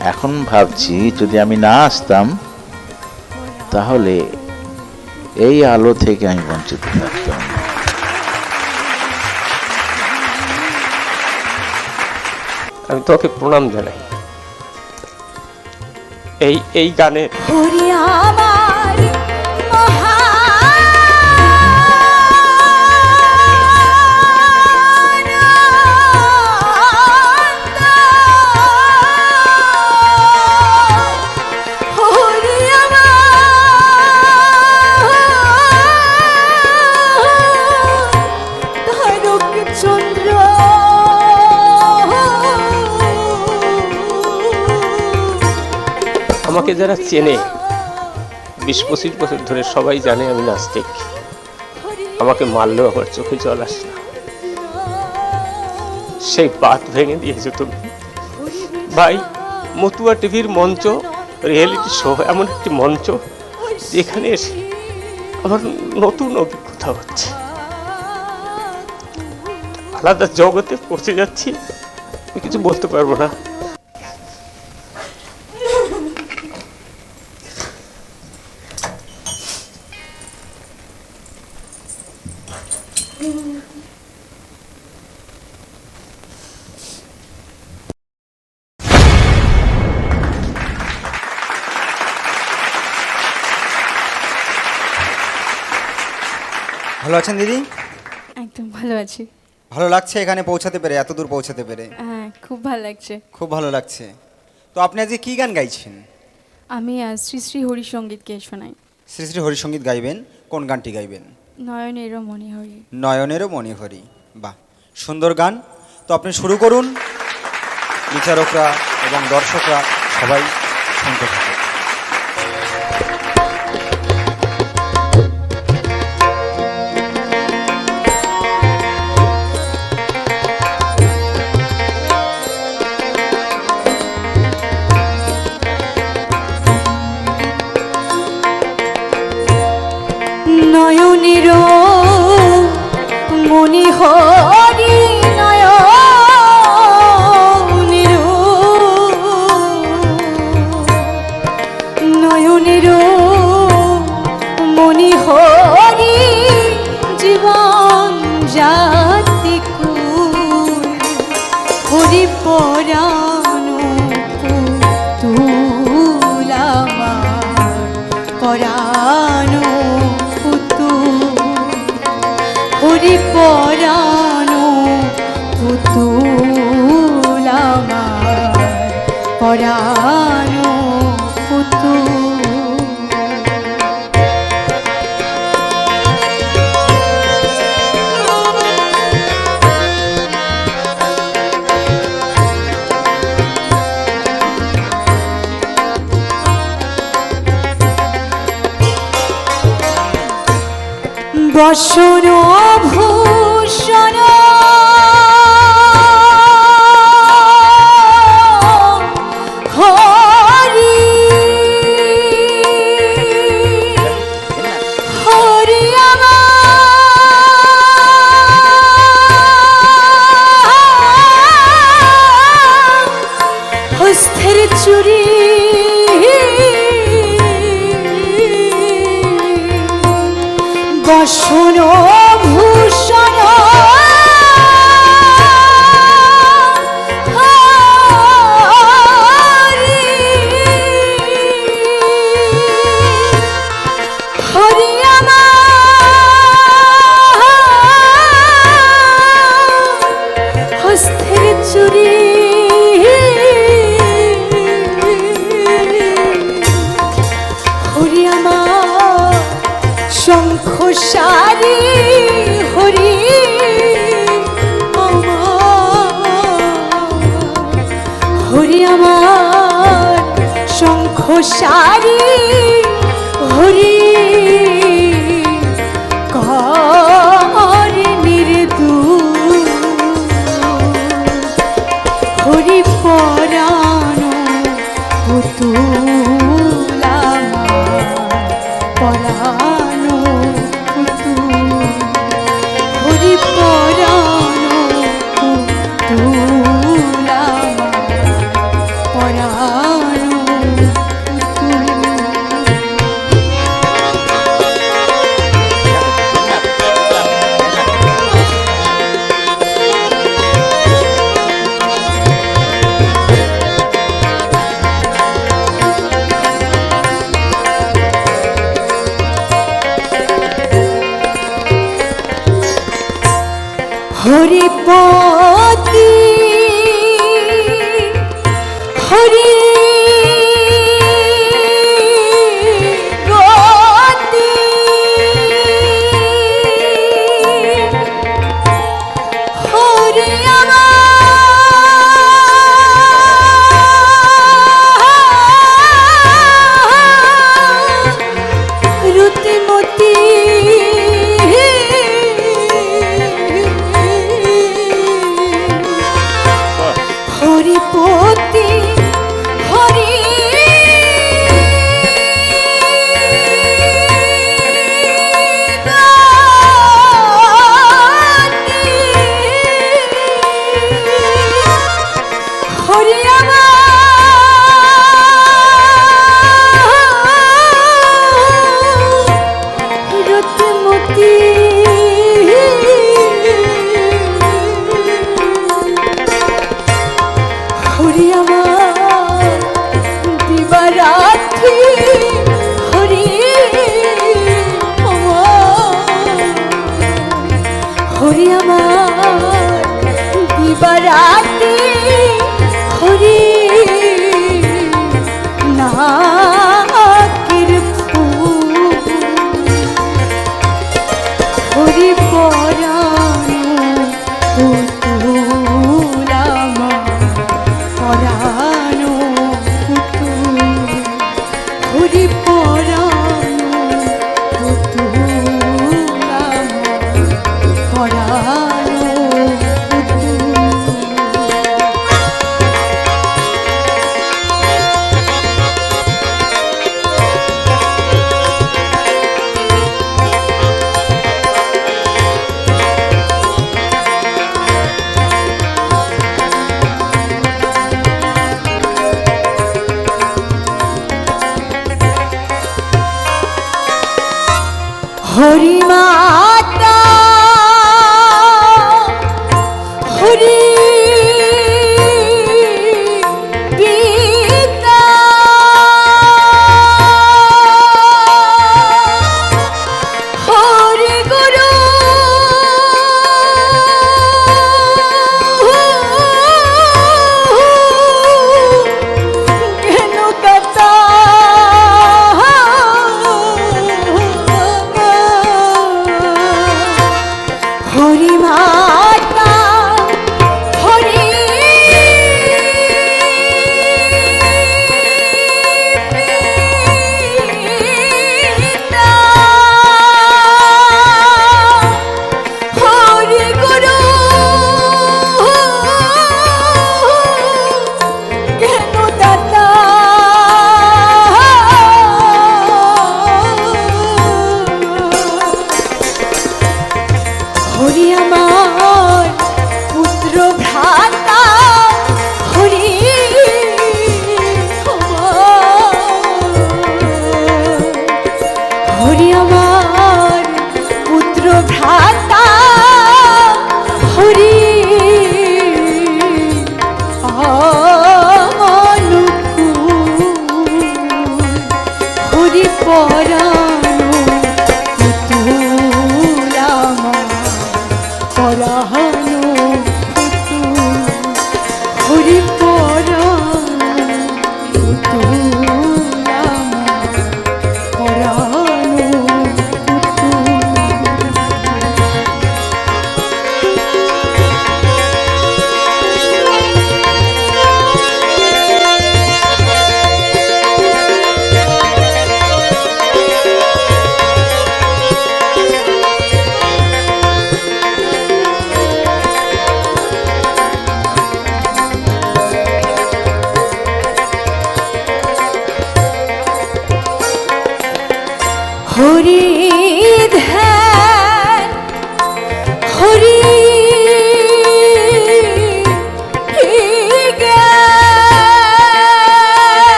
এখন ভাবছি যদি আমি না আসতাম তাহলে এই আলো থেকে আমি বঞ্চিত থাকতাম। আমি তোকে প্রণাম জানাই। এই এই গানের আমাকে যারা চেনে, বিশ পঁচিশ বছর ধরে সবাই জানে আমি নাস্তিক। আমাকে মারলেও আমার চোখে জল আসে না। সেই বাত ভেঙে দিয়েছ তুমি। ভাই, মতুয়া টিভির মঞ্চ, রিয়েলিটি শো, এমন একটি মঞ্চ, যেখানে এসে আমার নতুন অভিজ্ঞতা হচ্ছে। আলাদা জগতে পৌঁছে যাচ্ছি, আমি কিছু বলতে পারব না। ভালো আছেন দিদি? একদম ভালো আছি। ভালো লাগছে এখানে পৌঁছাতে পেরে এত দূর পৌঁছাতে পেরে? হ্যাঁ খুব ভালো লাগছে। খুব ভালো লাগছে। তো আপনি আজকে কি গান গাইছেন? আমি আহ, শ্রী শ্রী হরি সঙ্গীতকে শোনাই। শ্রী শ্রী হরিসঙ্গীত গাইবেন? কোন গানটি গাইবেন? নয়নেরও মনে হরি নয়নেরও মণিহরি। বাহ সুন্দর গান। তো আপনি শুরু করুন। বিচারকরা এবং দর্শকরা সবাই শুনতে থাকুন। হরি পরানো পুতুল আমার পরানো বসন ভূষণ বসন শঙ্খ সারি হরি হরি আমার শঙ্খ সারি হরি। горі হরি আমার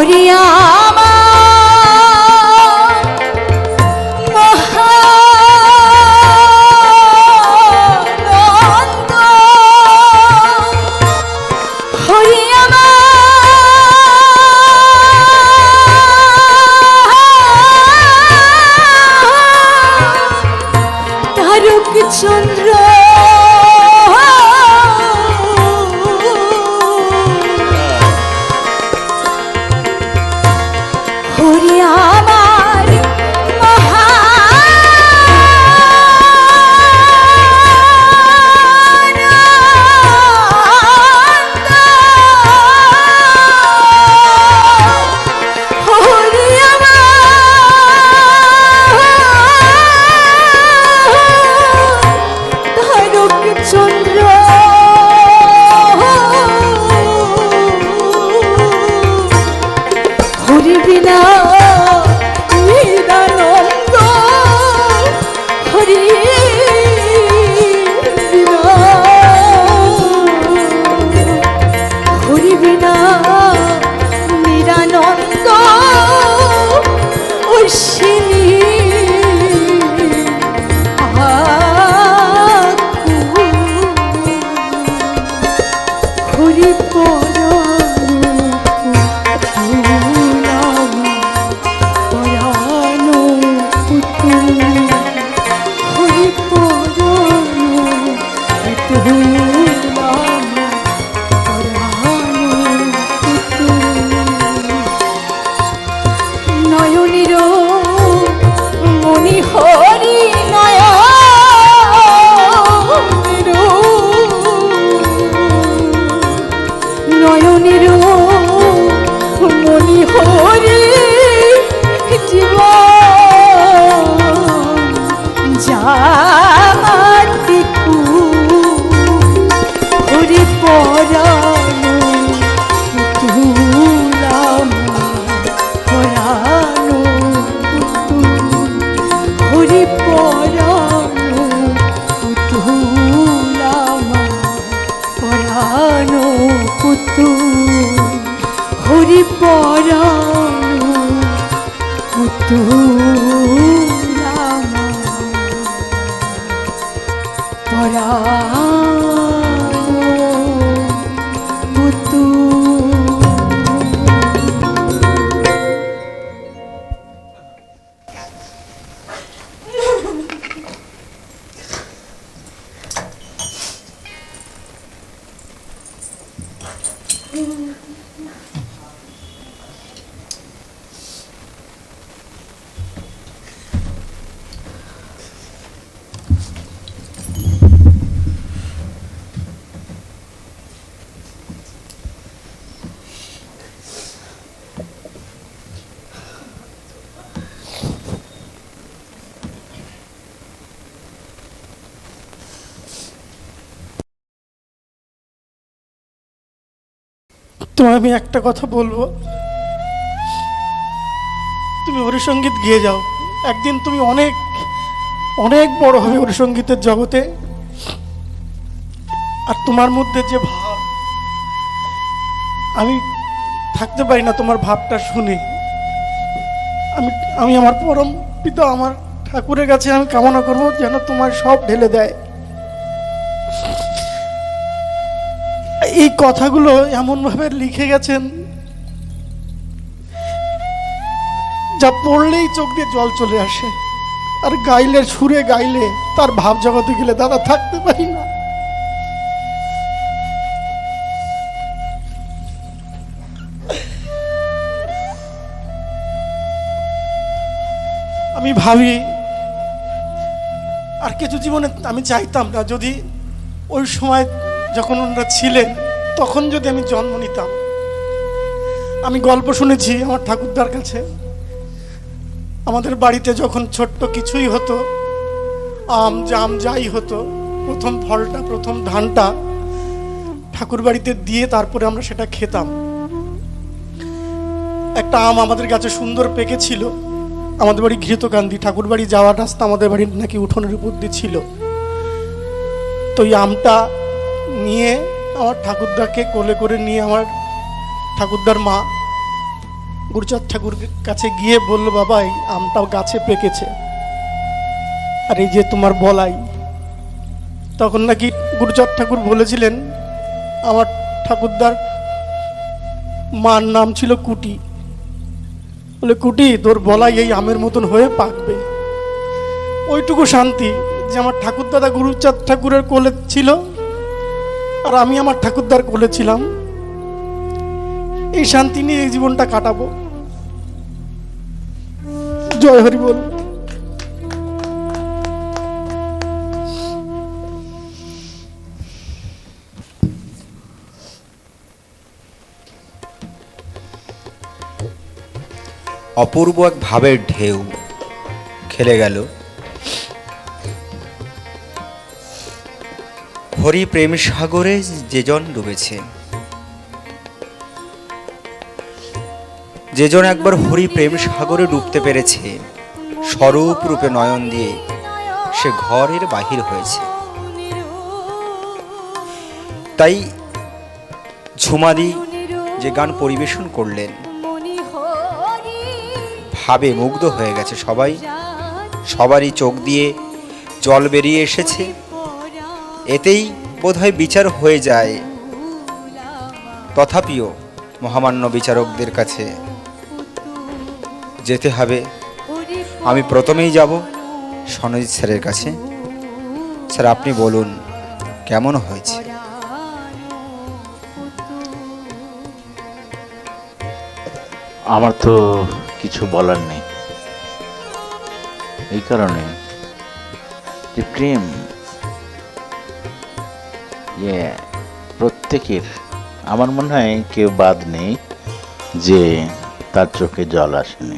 হরিয়ামা তোমায় আমি একটা কথা বলব? তুমি হরিসঙ্গীত গিয়ে যাও। একদিন তুমি অনেক অনেক বড় হবে হরিসঙ্গীতের জগতে। আর তোমার মধ্যে যে ভাব, আমি থাকতে পারি না তোমার ভাবটা শুনে। আমি আমি আমার পরম পিতা, আমার ঠাকুরের কাছে আমি কামনা করব যেন তোমার সব ঢেলে দেয়। এই কথাগুলো এমনভাবে লিখে গেছেন যা পড়লেই চোখ দিয়ে জল চলে আসে। আর গাইলে, সুরে গাইলে, তার ভাব জগতে গেলে দাদা থাকতে পারি না। আমি ভাবি, আর কিছু জীবনে আমি চাইতাম না, যদি ওই সময় যখন ওনারা ছিলেন তখন যদি আমি জন্ম নিতাম, আমি গল্প শুনেছি আমার ঠাকুরদার কাছে। আমাদের বাড়িতে যখন ছোট্ট কিছুই হতো, আম, জাম যাই হতো, প্রথম ফলটা, প্রথম ধানটা ঠাকুর বাড়িতে দিয়ে তারপরে আমরা সেটা খেতাম। একটা আম আমাদের গাছে সুন্দর পেকেছিল আমাদের বাড়ি ঘৃতকান্দি ঠাকুর বাড়ি যাওয়ার রাস্তা আমাদের বাড়ির নাকি উঠোনের উপর দিয়ে ছিল। তো এই আমটা নিয়ে আমার ঠাকুরদাকে কোলে করে নিয়ে আমার ঠাকুরদার মা গুরুচাঁদ ঠাকুর কাছে গিয়ে বলল বাবা এই আমটা গাছে পেকেছে। আর এই যে তোমার বলাই। তখন নাকি গুরুচাঁদ ঠাকুর বলেছিলেন, আমার ঠাকুরদার মার নাম ছিল কুটি। বলে, কুটি, তোর বলাই এই আমের মতন হয়ে পাকবে। ওইটুকু শান্তি যে আমার ঠাকুর দাদা গুরুচাঁদ ঠাকুরের কোলে ছিল। আর আমি আমার ঠাকুরদার বলেছিলাম এই শান্তি নিয়ে এই জীবনটা কাটাবো। জয় হরি বল। অপূর্ব এক ভাবের ঢেউ খেলে গেল। হরি প্রেম সাগরে যেজন ডুবেছে। যেজন একবার হরি প্রেম সাগরে ডুবতে পেরেছে। স্বরূপ রূপে নয়ন দিয়ে সে ঘরের বাহির হয়েছে। তাই ঝুমাদি যে গান পরিবেশন করলেন, ভাবে মুগ্ধ হয়ে গেছে সবাই। সবারই চোখ দিয়ে জল বেরিয়ে এসেছে। এতেই বোধহয় বিচার হয়ে যায়। তথাপিও মহামান্য বিচারকদের কাছে যেতে হবে। আমি প্রথমেই যাব সনজিৎ স্যারের কাছে। স্যার, আপনি বলুন, কেমন হয়েছে? আমার তো কিছু বলার নেই। এই কারণে যে প্রেম প্রত্যেকের, আমার মনে হয় কেউ বাদ নেই যে তার চোখে জল আসেনি।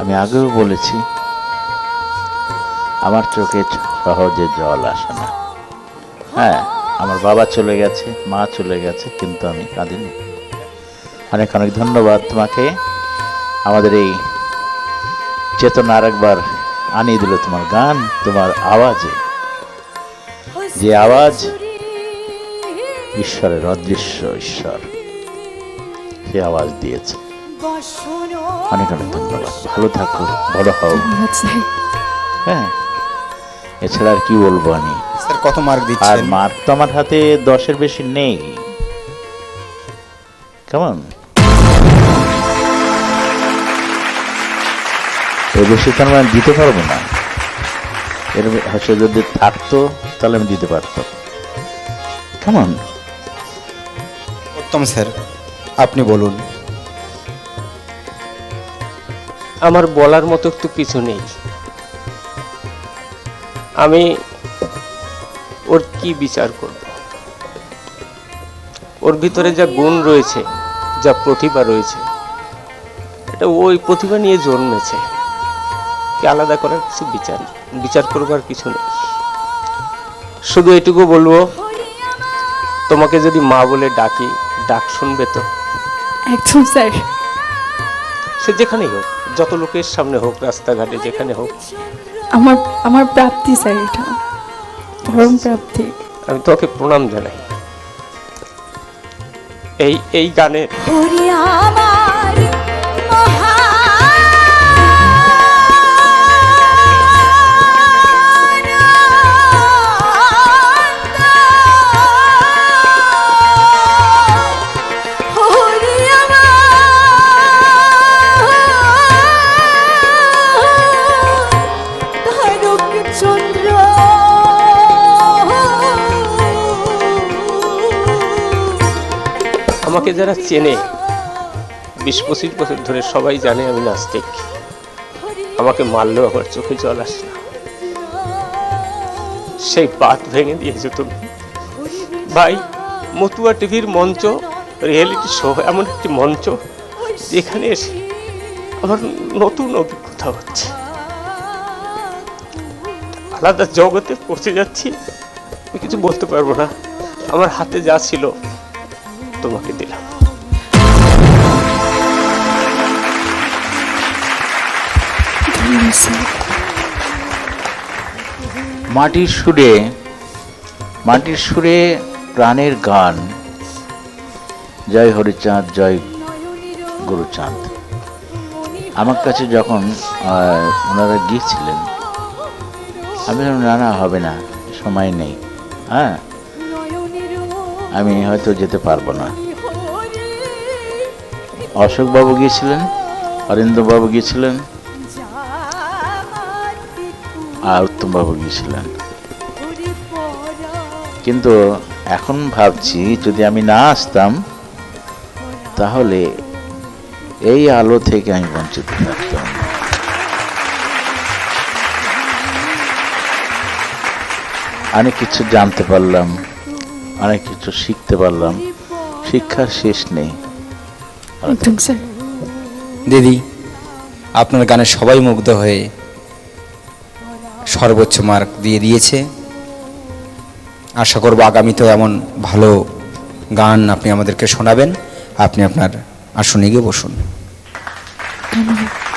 আমি আগেও বলেছি, আমার চোখে সহজে জল আসে না। হ্যাঁ আমার বাবা চলে গেছে, মা চলে গেছে, কিন্তু আমি কাঁদিনি। অনেক অনেক ধন্যবাদ তোমাকে। আমাদের এই চেতনা আরেকবার আনিয়ে দিল তোমার গান, তোমার আওয়াজে। যে আওয়াজ ঈশ্বরের অদৃশ্য ঈশ্বর। সে আওয়াজ দিয়েছে। অনেক অনেক ধন্যবাদ। ভালো থাকো বড় হও। হ্যাঁ এছাড়া আর কি বলব আমি? স্যার কত মার্ক আর দিচ্ছেন মার্ক তো আমার হাতে দশের বেশি নেই। কেমন? এর বেশি তো আমি দিতে পারব না। এর যদি থাকতো তাহলে আমি দিতে পারতাম। কেমন উত্তম স্যার আপনি বলুন। আমার বলার মতো তো কিছু নেই। আমি ওর কি বিচার করব? ওর ভিতরে যা গুণ রয়েছে যা প্রতিভা রয়েছে এটা ওই প্রতিভা নিয়ে জন্মেছে। কি আলাদা করার কিছু বিচার বিচার করবার কিছু নেই। শুধু এটুকু বলব তোমাকে যদি মা বলে ডাকি ডাক শুনবে তো? একদম স্যার। সে যেখানেই হোক যত লোকের সামনে হোক রাস্তাঘাটে যেখানে হোক। আমার আমার প্রাপ্তি স্যার এটা। পরম প্রাপ্তি। আমি তোমাকে প্রণাম জানাই। এই এই গানের আমাকে যারা চেনে, বিশ পঁচিশ বছর ধরে সবাই জানে আমি নাস্তিক। আমাকে মারলেও আমার চোখে জল আসে না। সেই বাত ভেঙে দিয়েছ তুমি। ভাই, মতুয়া টিভির মঞ্চ, রিয়েলিটি শো, এমন একটি মঞ্চ, যেখানে এসে আমার নতুন অভিজ্ঞতা হচ্ছে। আলাদা জগতে পৌঁছে যাচ্ছি, আমি কিছু বলতে পারব না। আমার হাতে যা ছিল তোমাকে দিলাম। মাটির সুরে মাটির সুরে প্রাণের গান। জয় হরিচাঁদ জয় গুরুচাঁদ। আমার কাছে যখন ওনারা গিয়েছিলেন আমি বললাম, না না হবে না সময় নেই। হ্যাঁ? আমি হয়তো যেতে পারব না। অশোকবাবু গিয়েছিলেন? অরিন্দবাবু গিয়েছিলেন? আর উত্তমবাবু গিয়েছিলেন। কিন্তু এখন ভাবছি, যদি আমি না আসতাম, তাহলে এই আলো থেকে আমি বঞ্চিত থাকতাম। অনেক কিছু জানতে পারলাম। অনেক কিছু শিখতে পারলাম। শিক্ষার শেষ নেই। একদম স্যার। দিদি আপনার গানে সবাই মুগ্ধ হয়ে সর্বোচ্চ মার্ক দিয়ে দিয়েছে। আশা করব আগামীতেও এমন ভালো গান আপনি আমাদেরকে শোনাবেন। আপনি আপনার আসনে গিয়ে বসুন। ধন্যবাদ।